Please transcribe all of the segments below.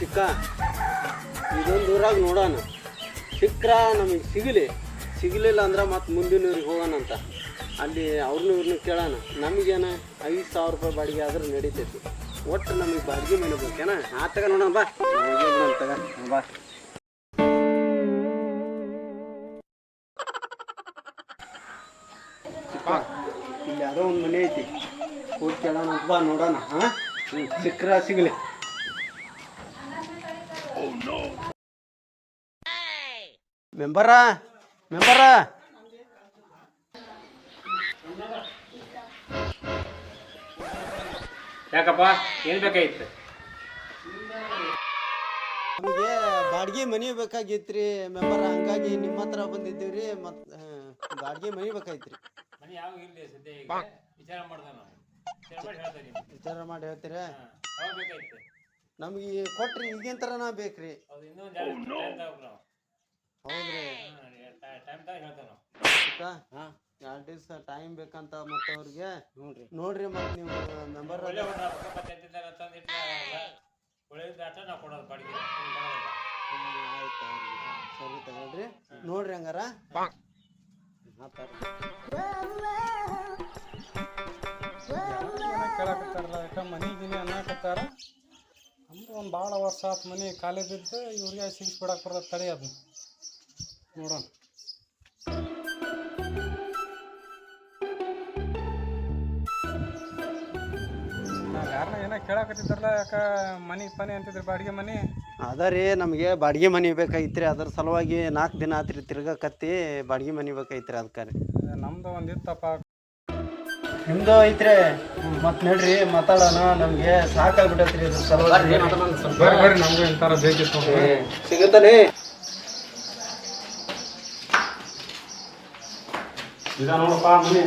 ಚಿಕ್ಕ. ಇದೊಂದು ಊರಾಗ ನೋಡೋಣ. ಸಿಕ್ಕ್ರ ನಮಗೆ ಸಿಗಲಿ. ಸಿಗಲಿಲ್ಲ ಅಂದ್ರೆ ಮತ್ತೆ ಮುಂದಿನ ಊರಿಗೆ ಹೋಗೋಣಂತ ಅಲ್ಲಿ ಅವ್ರನ್ನೂ ಇವ್ರನ್ನೂ ಕೇಳೋಣ. ನಮಗೇನ ಐದು ಸಾವಿರ ರೂಪಾಯಿ ಬಾಡಿಗೆ ಆದ್ರೆ ನಡೀತೈತಿ. ಒಟ್ಟು ನಮಗೆ ಬಾಡಿಗೆ ಮನೆ ಬೇಕೇನ ಆ ತಗ ನೋಡೋಣ ಬಾ. ಬಾ ಇಲ್ಲಿ ಯಾವುದೋ ಒಂದು ಮನೆ ಐತಿ. ಹೋಗಿ ಕೇಳೋಣ ಅಂತ ಬಾ ನೋಡೋಣ, ಹಾಂ? ಸಿಕ್ಕ್ರ ಸಿಗಲಿ. ಮೆಂಬರ ಮೆಂಬರ. ಯಾಕಪ್ಪ ಏನ್ ಬೇಕಾಗಿತ್ತು? ನಮಗೆ ಬಾಡಿಗೆ ಮನಿ ಬೇಕಾಗಿತ್ರಿ ಮೆಂಬರ ಹಂಗಾಗಿ ನಿಮ್ಮ ಹತ್ರ ಬಂದಿದ್ದೀವ್ರಿ ಮತ್ ಬಾಡ್ಗೆ ಮನಿ ಬೇಕಾಯ್ತ್ರಿ ಮನೆ ಯಾವ ಇರ್ಲಿ ಸದ್ಯ ಈಗ? ವಿಚಾರ ಮಾಡ್ದ ನಾವು ವಿಚಾರ ಮಾಡಿ ಹೇಳ್ತಾ ಇದೀನಿ ವಿಚಾರ ಮಾಡಿ ಹೇಳ್ತೀರಾ? ಯಾವಾಗ ಬೇಕಾಗಿತ್ತು? ನಮಗೆ ಕೊಟ್ರಿ ಈಗಿನ ಥರನ ಬೇಕ್ರಿ. ನಾವು ಹೌದ್ರಿ. ಎರಡು ದಿವಸ ಟೈಮ್ ಬೇಕಂತ ಮತ್ತೆ ಅವ್ರಿಗೆ ನೋಡ್ರಿ. ನೋಡ್ರಿ ಮತ್ತೆ ನೀವು ಮೆಂಬರ್ ಸರಿ ತಗೊಳ್ರಿ. ನೋಡ್ರಿ ಹಂಗಾರ. ಗಿನಿ ಅನ್ನಕತ್ತಾರ? ಅಂದ್ರೆ ಒಂದು ಭಾಳ ವರ್ಷ ಆತು ಮನೆ ಖಾಲಿ ಬಿದ್ದು ಇವ್ರಿಗೆ ಸಿಗಿಸ್ ಬಿಡಕ್ಕೆ ಬರೋದು ತಡಿ ಅದು. ನೋಡೋಣ. ಯಾರನ್ನ ಏನೋ ಕೇಳಕತ್ತಿದ್ರಲ್ಲ ಯಾಕ ಮನೆ ಪನಿ ಅಂತಿದ್ರಿ ಬಾಡಿಗೆ ಮನೆ? ಅದ ರೀ ನಮಗೆ ಬಾಡಿಗೆ ಮನೆ ಬೇಕಾಗಿತ್ರಿ ಅದ್ರ ಸಲುವಾಗಿ ನಾಲ್ಕು ದಿನ ಆತ್ರಿ ತಿರ್ಗಾಕತ್ತಿ ಬಾಡಿಗೆ ಮನೆ ರೀ ಅದಕ್ಕೆ ರೀ. ನಮ್ದು ಒಂದು ಇತ್ತಪ್ಪ. ನಿಮ್ದು ಐತ್ರಿ ಮತ್ತೆ ನೋಡ್ರಿ ಮಾತಾಡೋಣ ನಮಗೆ ಸಾಕಾಗ್ಬಿಟ್ಟೈತ್ರಿ ಇದ್ರ ಸಲುವಾಗಿ. ಬರ್ರಿ ಬರ್ರಿ ನಮಗೂ ಇಂಥರ ಬೇಕಿತ್ತು ಸಿಗುತ್ತಾನೆ ಇದ ನೋಡಪ್ಪ ಮನೆ.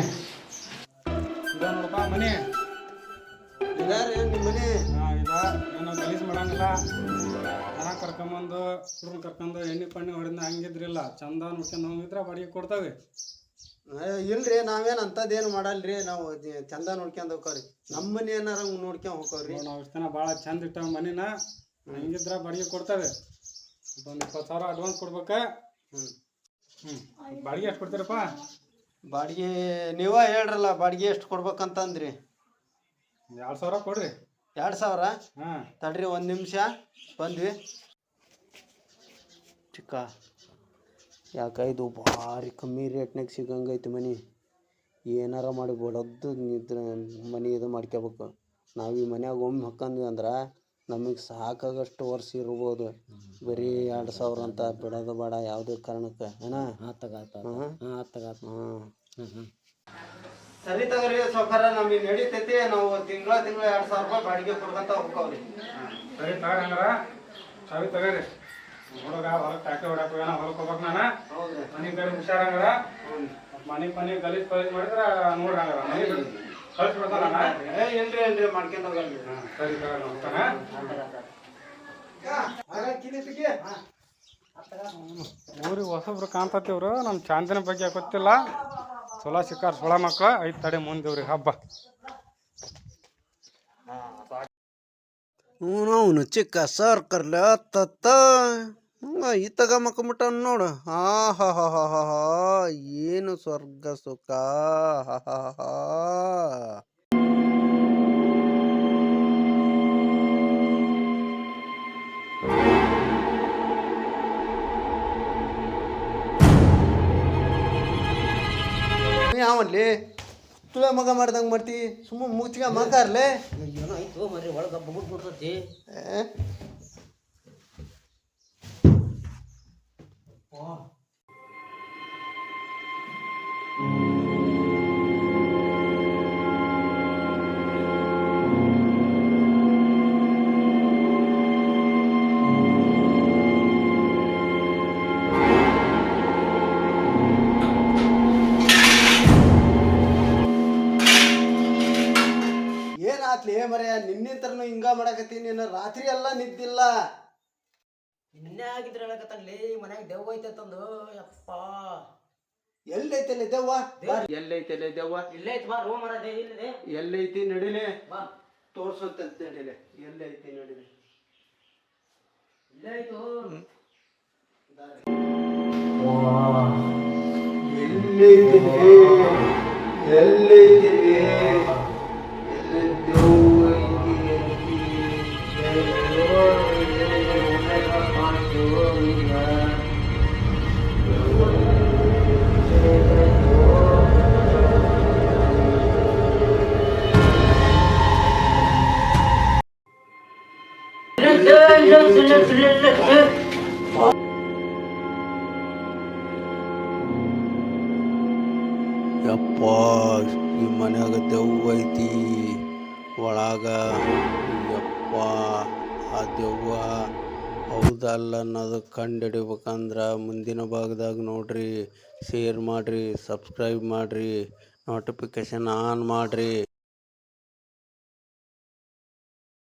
ಇದ ನೋಡಪ್ಪ ಮನೆ. ಇದಾರೆ ನಿಮ್ಮ ಮನೆ? ಇದ. ಏನೋ ಗಲೀಜ್ ಮಾಡಂಗಿಲ್ಲ. ಹಣ ಕರ್ಕೊಂಬಂದು ಹುಡುಗರು ಕರ್ಕೊಂಡು ಎಣ್ಣೆ ಪಣ್ಣೆ ಹೊಡೆದ ಹಂಗಿದ್ರಿಲ್ಲ. ಚಂದ ನೋಡ್ಕೊಂಡು ಹೋಗಿದ್ರೆ ಬಾಡಿಗೆ ಕೊಡ್ತಾವೆ. ಇಲ್ರಿ ನಾವೇನ್ ಅಂತದೇನು ಮಾಡಲ್ರಿ? ನಾವು ಚಂದ ನೋಡ್ಕೊಂಡ್ ಹೋಗ್ರಿ ನಮ್ಮ ಮನೆ ಏನಾರ ನೋಡ್ಕೊಂಡ್ ಹೋಗ್ರಿ ನಾವು ಇಷ್ಟು ದಿನ ಭಾಳ ಚಂದ ಇಟ್ಟ ಮನಿನ. ಹಂಗಿದ್ರೆ ಬಾಡಿಗೆ ಕೊಡ್ತಾರೆ. ಒಂದು ಇಪ್ಪತ್ತು ಸಾವಿರ ಅಡ್ವಾನ್ಸ್ ಕೊಡ್ಬೇಕ. ಹ್ಮ್. ಹ್ಞೂ ಬಾಡಿಗೆ ಎಷ್ಟು ಕೊಡ್ತೀರಪ್ಪ? ಬಾಡಿಗೆ ನೀವ ಹೇಳ್ರಲ್ಲ ಬಾಡಿಗೆ ಎಷ್ಟು ಕೊಡ್ಬೇಕಂತಂದ್ರಿ. ಎರಡು ಸಾವಿರ ಕೊಡ್ರಿ. ಎರಡ್ ಸಾವಿರ? ಹಾಂ. ತಡ್ರಿ ಒಂದ್ ನಿಮಿಷ. ಬಂದ್ವಿ. ಚಿಕ್ಕ. ಯಾಕ ಇದು ಭಾರಿ ಕಮ್ಮಿ ರೇಟ್ನಾಗ ಸಿಗಂಗೈತಿ ಮನಿ. ಏನಾರ ಮಾಡಿ ಬಡದ್ದು ನಿದ್ರ ಮನೆ ಇದು ಮಾಡ್ಕೋಬೇಕು ನಾವು ಈ ಮನ್ಯಾಗ ಒಮ್ಮೆ ಹಾಕಂದ್ವಿ ಅಂದ್ರೆ ನಮಗೆ ಸಾಕಾಗಷ್ಟು ವರ್ಷ ಇರ್ಬೋದು. ಬರೀ ಎರಡು ಸಾವಿರ ಅಂತ ಬಿಡೋದು ಬೇಡ ಯಾವುದೇ ಕಾರಣಕ್ಕೆ. ಏನ? ಸರಿ ತಗೋರಿ ಸೌಕರ್ಯ ನಮಗೆ ನಡೀತೈತಿ. ನಾವು ತಿಂಗಳ ತಿಂಗಳ ಎರಡು ಸಾವಿರ ರೂಪಾಯಿ ಬಾಡಿಗೆ ಕೊಡ್ಕೊಂತ ಹೋಗ್ತಾವ್ರಿ ಸರಿ ತಗೋರಿ ಹಂಗಾರ. ಚಾವಿ ತಗೋರಿ. ಹುಡುಗ ಹೊಲಕ್ ಟಾಕಿ ಹೊಡಕ್ ಹೋಗ್ಯಾನ ಹೊಲಕ್ ಹೋಗ್ಬೇಕ್ ನಾನು. ಮನಿ ಮನೆ ಕಡೆ ಹುಷಾರಂಗಾರ. ಮನಿ ಪನಿ ಗಲೀಜ್ ಪಲೀಜ್ ಮಾಡಿದ್ರ ಮನಿ ಕಳ್ಸಿ ಕಳ್ಸಿಬಿಡ್ತಾನ ನಾನು. ಏ ಏನ್ರಿ ಏನ್ರಿ ಮಾಡ್ಕೊಂಡ್ ಹೋಗಲ್ರಿ. ಹಾಂ ಸರಿ ತಗೊಳ್ರಿ ಹೋಗ್ತಾನೆ ಊರಿಗೆ ಹೊಸಬ್ರು ಕಾಣ್ತತಿವ್ರು ನಮ್ಮ ಚಾಂದಿನ ಬಗ್ಗೆ ಗೊತ್ತಿಲ್ಲ. ಸೊಲ ಸಿಕ್ಕಾರ ಸೊಳ ಮಕ್ಳು. ಐದು ತಡೆ ಮುಂದಿವ್ರಿ ಹಬ್ಬ. ಅವನು ಚಿಕ್ಕ ಸರ್ ಕರ್ಲ ತತ್ತ ಈ ತಗ ಮಕ್ಕಬಿಟ್ಟ ನೋಡು. ಆ ಹಾ ಹಾ ಹಾ ಹಾ ಹಾ ಏನು ಸ್ವರ್ಗ ಸುಖ? ಹಾ ಹಾ ಹಾ ಯಾವಲ್ಲಿ ತುಳ ಮಗ ಮಾಡ್ದಂಗೆ ಮಾಡ್ತಿ? ಸುಮ್ಮ ಮಗ ಮಗಾರ್ಲೆ ಏನೋ ಆಯ್ತು ಮರಿ ಒಳಗೆ ಬುಗುಟ್ ಏನಾತ್ಲಿ ಮರ್ಯ ನಿನ್ನಿಂತರನು ಹಿಂಗ ಮಾಡಕತ್ತಿ ನೀನು ರಾತ್ರಿ ಎಲ್ಲ ನಿದ್ದಿಲ್ಲ. ನಿನ್ನೆ ಆಗಿದ್ರೆ ಹೇಳಕತ್ತಲ್ಲಿ ಮನ್ಯಾಗ ದೆವ್ವ ಐತೆ ತಂದು ಯಪ್ಪ. ಎಲ್ಲೈತಲ್ಲ ದೆವ್ವ? ಎಲ್ಲೈತಲ್ಲ ದೆವ್ವ? ಇಲ್ಲೇ ಐತಿ ಬಾ ರೂಮ್ ಅರದೆ ಇಲ್ಲಿದೆ ಎಲ್ಲೈತಿ ನಡಿಲೆ? ಬಾ. ತೋರ್ಸಂತ ನಡಿಲೆ. ಎಲ್ಲೈತಿ ನಡಿಲೆ. ಯಪ್ಪ, ಈ ಮನ್ಯಾಗ ದೆವ್ವ ಐತಿ. ಒಳಗ, ಯಪ್ಪ, ಆ ದೆವ್ವ ಹೌದಲ್ಲ ಅನ್ನೋದು ಕಂಡು ಹಿಡಿಬೇಕಂದ್ರೆ ಮುಂದಿನ ಭಾಗದಾಗ ನೋಡ್ರಿ. ಶೇರ್ ಮಾಡಿರಿ, ಸಬ್ಸ್ಕ್ರೈಬ್ ಮಾಡಿರಿ ನೋಟಿಫಿಕೇಶನ್ ಆನ್ ಮಾಡಿರಿ.